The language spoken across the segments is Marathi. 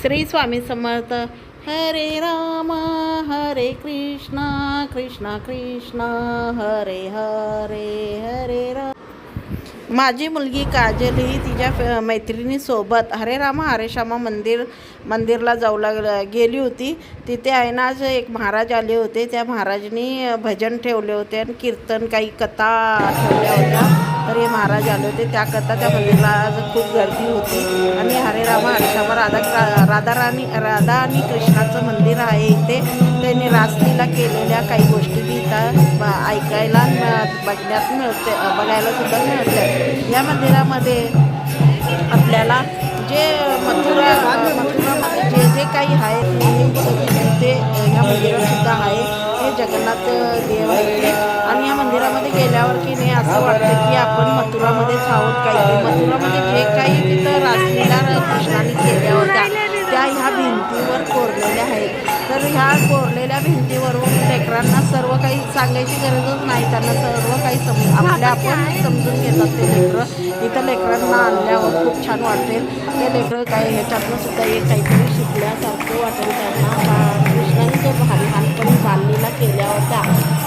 श्री स्वामी समर्थ. हरे राम हरे कृष्णा कृष्णा कृष्णा हरे हरे हरे राम. माझी मुलगी काजल ही तिच्या मैत्रिणीसोबत हरे रामा हरे श्यामा मंदिर मंदिरला जाऊ लाग गेली होती. तिथे आहे ना आज एक महाराज आले होते. त्या महाराजनी भजन ठेवले होते आणि कीर्तन काही कथा ठेवल्या होत्या. तर हे महाराज आले होते. त्या कथा त्या मंदिरला आज खूप गर्दी होती. आणि हरे रामा हरे राधा राधा राणी राधा आणि कृष्णाचं मंदिर आहे इथे. त्यांनी रासलीला केलेल्या काही गोष्टी इथं ब- ऐकायला बघण्यात मिळते बघायलासुद्धा मिळते. या मंदिरामध्ये आपल्याला जे मथुरा मथुरामध्ये जे जे काही आहे ते ह्या मंदिरातसुद्धा आहे. हे जगन्नाथ देव आहे आणि या मंदिरामध्ये गेल्यावर की नाही असं वाटतं की आपण मथुरामध्येच आहोत काही मथुरामध्ये भिंतीवर कोरलेल्या आहेत तर ह्या कोरलेल्या भिंतीवरून लेकरांना सर्व काही सांगायची गरजच नाही. त्यांना सर्व काही सम आपल्या आपण समजून घेतात ते लेकरं. इथं लेकरांना आणल्यावर खूप छान वाटेल. ते लेकरं काय ह्याच्यातनं सुद्धा एक काहीतरी शिकल्यासारखं वाटेल त्यांना. कृष्णाने जो भारी लहानपणी बाललीला केल्या होत्या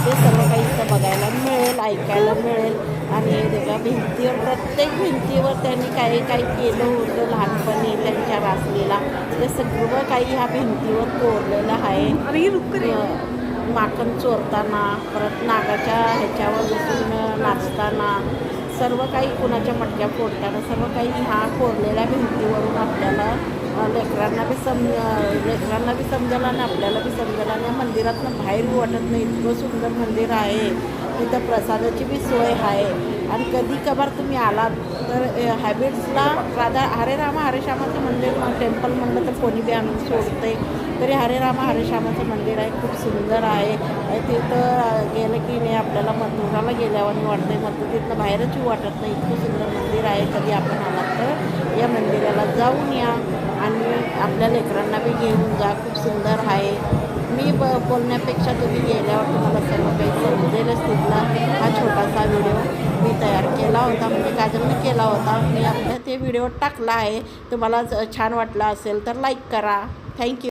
ते सर्व काही इथं बघायला मिळेल ऐकायला मिळेल. आणि त्या भिंतीवर प्रत्येक भिंतीवर त्यांनी काही काही केलं होतं लहानपणी त्यांच्या रासलीला ते सगळं काही ह्या भिंतीवर कोरलेलं आहे. अं, माकण चोरताना परत नागाच्या ह्याच्यावर बसून नाचताना सर्व काही कुणाच्या मटक्या फोडताना सर्व काही ह्या कोरलेल्या भिंतीवरून आपल्याला लेकरांना बी सम लेकरांना बी समजेल आणि आपल्याला बी समजेल. आणि मंदिरातनं बाहेर वाटत नाही. इतकं सुंदर मंदिर आहे. तिथं प्रसादाची बी सोय आहे. आणि कधी कभार तुम्ही आलात तर हॅबिट्सला राधा हरे रामा हरे श्यामाचं मंदिर मग टेम्पल म्हणलं तर कोणी बी आणून सोडते तरी हरे रामा हरे श्यामाचं मंदिर आहे खूप सुंदर आहे. आणि तिथं गेलं की नाही आपल्याला मथुराला गेल्यावर वाटते मग तिथनं बाहेरच वाटत नाही. इतकं सुंदर मंदिर आहे कधी आपण आलात तर या मंदिराला जाऊन या. आपल्या लेकरांना बी घेऊन जा खूप सुंदर आहे. मी ब बोलण्यापेक्षा तुम्ही गेल्यावर तुम्हाला सर्व काही समजेलच तिथला हा छोटासा व्हिडिओ मी तयार केला होता. म्हणजे काजलने केला होता. मी आपल्या ते व्हिडिओ टाकला आहे. तुम्हाला छान वाटला असेल तर लाईक करा. थँक्यू